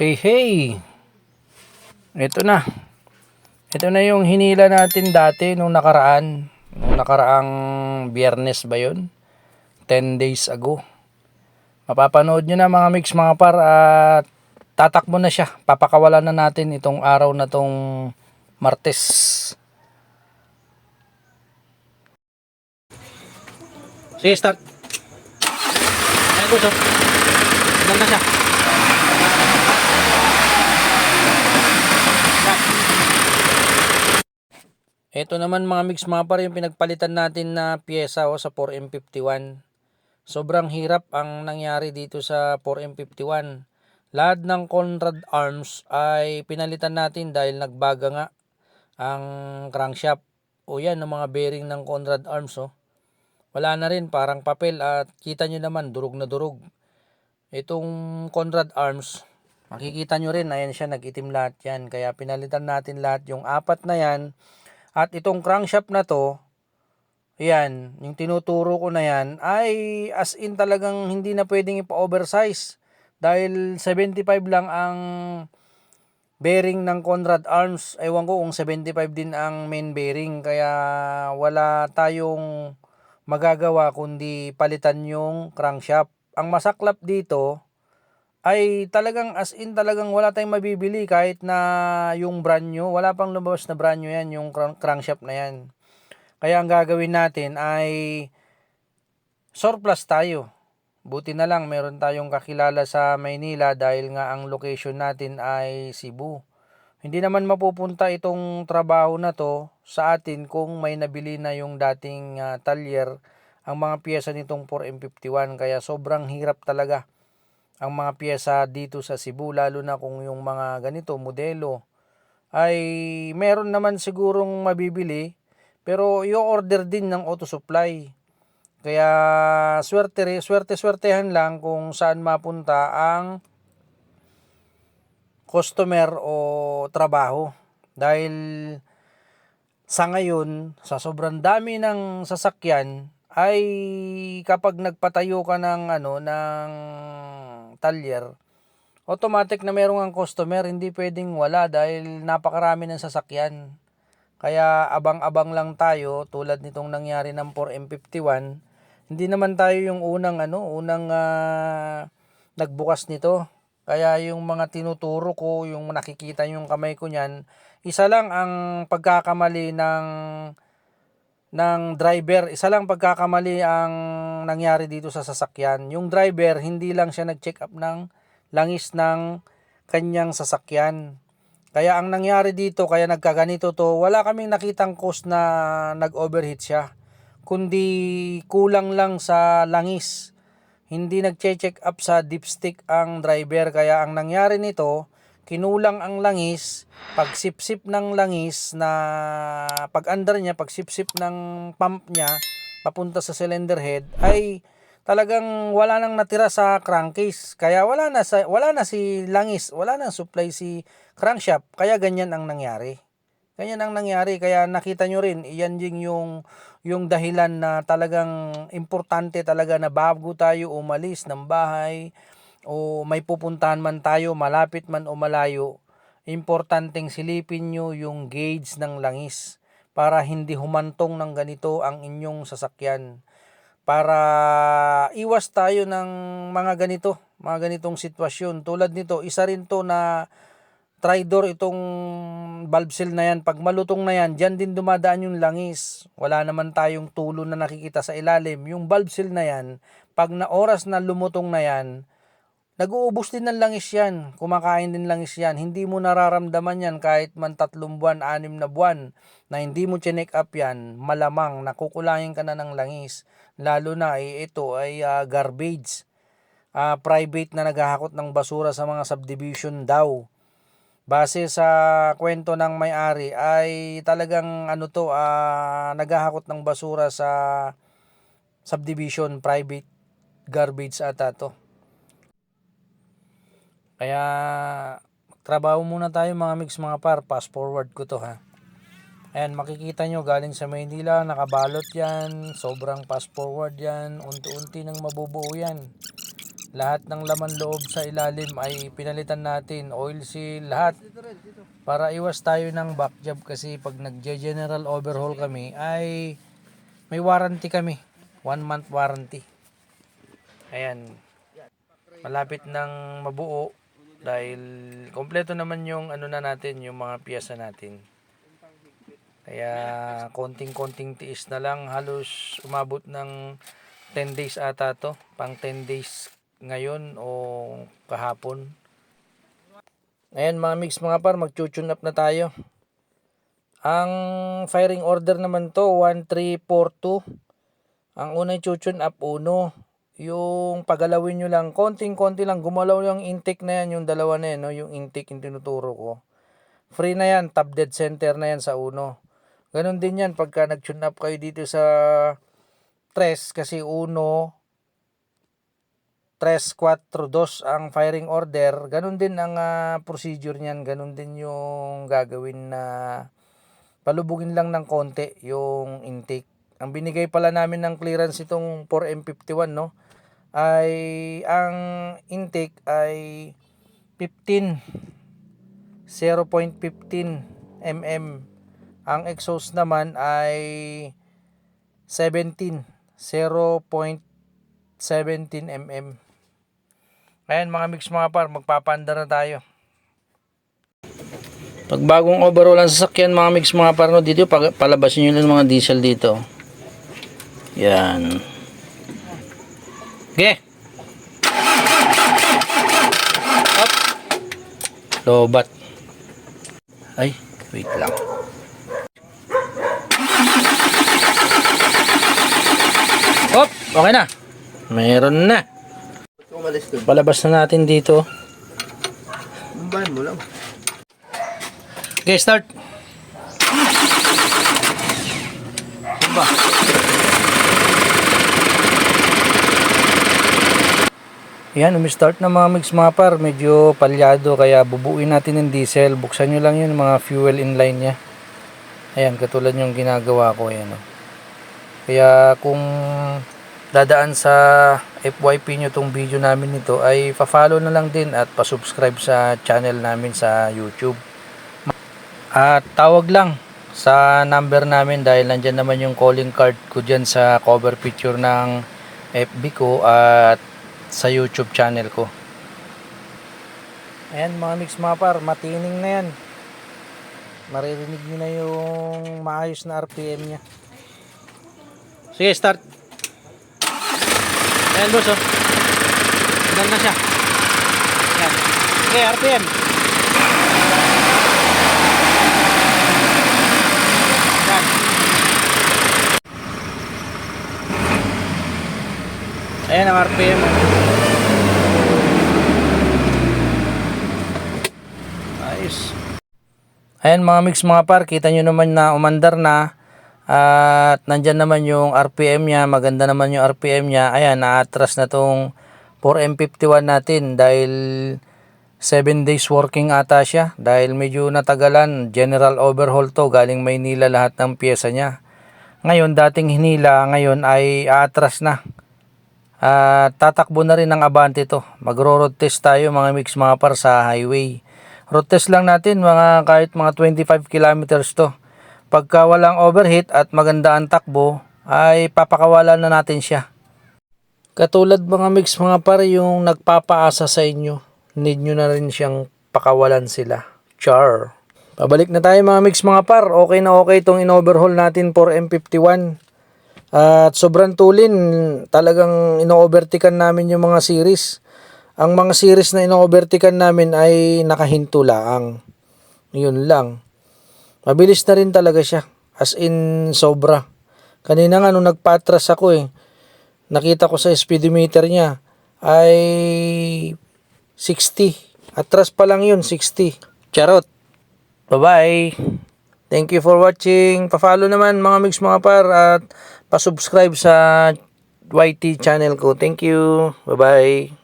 Hey, hey! Ito na. Ito na yung hinila natin dati nung nakaraan. Nung nakaraang biyernes ba yun? 10 days ago. Mapapanood nyo na mga mix mga par at tatakbo na siya. Papakawalan na natin itong araw na tong Martes. Sige, start. Ayan, gusto. Ganda siya. Ito naman mga mix mga par yung pinagpalitan natin na pyesa o sa 4M51. Sobrang hirap ang nangyari dito sa 4M51. Lahat ng Conrad Arms ay pinalitan natin dahil nagbaga nga ang crankshaft. O yan, ng mga bearing ng Conrad Arms. Oh. Wala na rin, parang papel at kita nyo naman, durog na durog. Itong Conrad Arms, makikita nyo rin, ayan siya, nag-itim lahat yan. Kaya pinalitan natin lahat yung apat na yan. At itong crankshaft na to, yan, yung tinuturo ko na yan, ay as in talagang hindi na pwedeng ipa-oversize. Dahil 75 lang ang bearing ng Conrad Arms. Ewan ko kung 75 din ang main bearing. Kaya wala tayong magagawa kundi palitan yung crankshaft. Ang masaklap dito ay talagang as in talagang wala tayong mabibili kahit na yung brand new. Wala pang lumabas na brand new yan, yung crank- crankshaft na yan. Kaya ang gagawin natin ay surplus tayo. Buti na lang meron tayong kakilala sa Maynila dahil nga ang location natin ay Cebu. Hindi naman mapupunta itong trabaho na to sa atin kung may nabili na yung dating ah, talyer ang mga piyesa nitong 4M51 kaya sobrang hirap talaga ang mga piyesa dito sa Cebu lalo na kung yung mga ganito modelo ay meron naman sigurong mabibili pero i-order din ng auto supply. Kaya swerte swerte swertehan lang kung saan mapunta ang customer o trabaho. Dahil sa ngayon, sa sobrang dami ng sasakyan, ay kapag nagpatayo ka ng ano ng talyer, automatic na merong ang customer, hindi pwedeng wala dahil napakarami ng sasakyan. Kaya abang-abang lang tayo tulad nitong nangyari ng 4M51. Hindi naman tayo yung unang ano, unang ah, nagbukas nito. Kaya yung mga tinuturo ko, yung nakikita yung kamay ko niyan, isa lang ang pagkakamali ng ng driver. Isa lang pagkakamali ang nangyari dito sa sasakyan. Yung driver, hindi lang siya nag-check up ng langis ng kanyang sasakyan. Kaya ang nangyari dito, kaya nagkaganito to, wala kaming nakitang cause na nag-overheat siya. Kundi kulang lang sa langis. Hindi nag-check up sa dipstick ang driver. Kaya ang nangyari nito, kinulang ang langis, pagsipsip ng langis na pag-under niya, pagsipsip ng pump niya, papunta sa cylinder head, ay talagang wala nang natira sa crankcase. Kaya wala na sa wala na si langis, wala nang supply si crankshaft. Kaya ganyan ang nangyari. Ganyan ang nangyari kaya nakita nyo rin iyan din yung yung dahilan na talagang importante talaga na bago tayo umalis ng bahay o may pupuntahan man tayo malapit man o malayo importanteng silipin nyo yung gauge ng langis para hindi humantong ng ganito ang inyong sasakyan para iwas tayo ng mga ganito, mga ganitong sitwasyon. Tulad nito, isa rin to na tridor itong valve seal na yan. Pag malutong na yan, dyan din dumadaan yung langis. Wala naman tayong tulo na nakikita sa ilalim. Yung valve seal na yan, pag na oras na lumutong na yan, Nag-uubos din ng langis yan. Kumakain din langis yan. Hindi mo nararamdaman yan kahit man tatlong buwan, anim na buwan na hindi mo chinek up yan, malamang nakukulangin ka na ng langis. Lalo na ay ito ay ah, garbage. Ah, private na naghahakot ng basura sa mga subdivision daw. Base sa kwento ng may-ari ay talagang ano to ah, naghahakot ng basura sa subdivision private garbage ata to. Kaya trabaho muna tayo mga mix mga par. Fast forward ko to ha. Ayan, makikita nyo galing sa Maynila, nakabalot yan. Sobrang fast forward yan. Unti-unti nang mabubuo yan. lahat ng laman loob sa ilalim ay pinalitan natin, oil seal, lahat. Para iwas tayo ng back job kasi pag nag-general overhaul kami ay may warranty kami. One month warranty. Ayan. Malapit ng mabuo dahil kompleto naman yung ano na natin, yung mga piyesa natin. Kaya konting-konting tiis na lang halos umabot ng 10 days ata to, pang 10 days ngayon o kahapon. Ayan mga mix mga par, mag-tune up na tayo. Ang firing order naman to 1342. Ang unang tune up uno. Yung pagalawin nyo lang, konting-konti lang, gumalaw yung intake na yan, yung dalawa na yan, no? yung intake yung tinuturo ko. Free na yan, top dead center na yan sa uno. Ganon din yan pagka nag-tune up kayo dito sa tres kasi uno 3, 4, 2 ang firing order, ganun din ang ah, procedure niyan, ganun din yung gagawin na palubugin lang ng konti yung intake. Ang binigay pala namin ng clearance itong 4M51 no ay ang intake ay 15 0.15 mm. Ang exhaust naman ay 17 0.17 mm. Ayan mga mix mga par, magpapanda na tayo. Pag bagong overall ang sasakyan mga mix mga par, no, dito pag, palabasin nyo lang mga diesel dito. Yan. Okay. Up. Lobat. Ay, wait lang. Hop, okay na. Meron na. Umalis. Palabas na natin dito. Bumbahan mo lang. Okay, start. Ba. Yan, umi-start na mga mix mga par. Medyo palyado kaya bubuin natin ng diesel. Buksan nyo lang yun mga fuel inline niya. Ayan, katulad yung ginagawa ko. Ayan, oh. Kaya kung dadaan sa FYP nyo tong video namin nito ay pa-follow na lang din at pa-subscribe sa channel namin sa YouTube. At tawag lang sa number namin dahil nandyan naman yung calling card ko dyan sa cover picture ng FB ko at sa YouTube channel ko. Ayan mga mix mga par, matining na yan. Maririnig nyo na yung maayos na RPM niya. Sige, start. Ayan boss oh. Ilan na siya. Ayan. Sige, RPM. Yan. Ayan ang RPM. oh. Ayos. Ayan mga mix mga par, kita nyo naman na umandar na. At nandyan naman yung RPM niya, maganda naman yung RPM niya. Ayan, na-atras na tong 4M51 natin dahil 7 days working ata siya. Dahil medyo natagalan, general overhaul to, galing Maynila lahat ng pyesa niya. Ngayon, dating hinila, ngayon ay aatras na. At tatakbo na rin ng Abante to. Magro-road test tayo mga mix mga par sa highway. Road test lang natin mga kahit mga 25 kilometers to. Pagka walang overheat at maganda ang takbo, ay papakawalan na natin siya. Katulad mga mix mga par yung nagpapaasa sa inyo, need nyo na rin siyang pakawalan sila. Char. Pabalik na tayo mga mix mga par. Okay na okay itong in-overhaul natin for M51. At sobrang tulin, talagang ino-overtikan namin yung mga series. Ang mga series na ino-overtikan namin ay nakahinto lang. Yun lang. Mabilis na rin talaga siya. As in, sobra. Kanina nga nung nagpatras ako eh, nakita ko sa speedometer niya ay 60. Atras pa lang yun, 60. Charot. Bye-bye. Thank you for watching. Pa-follow naman mga mix mga par at pa-subscribe sa YT channel ko. Thank you. Bye-bye.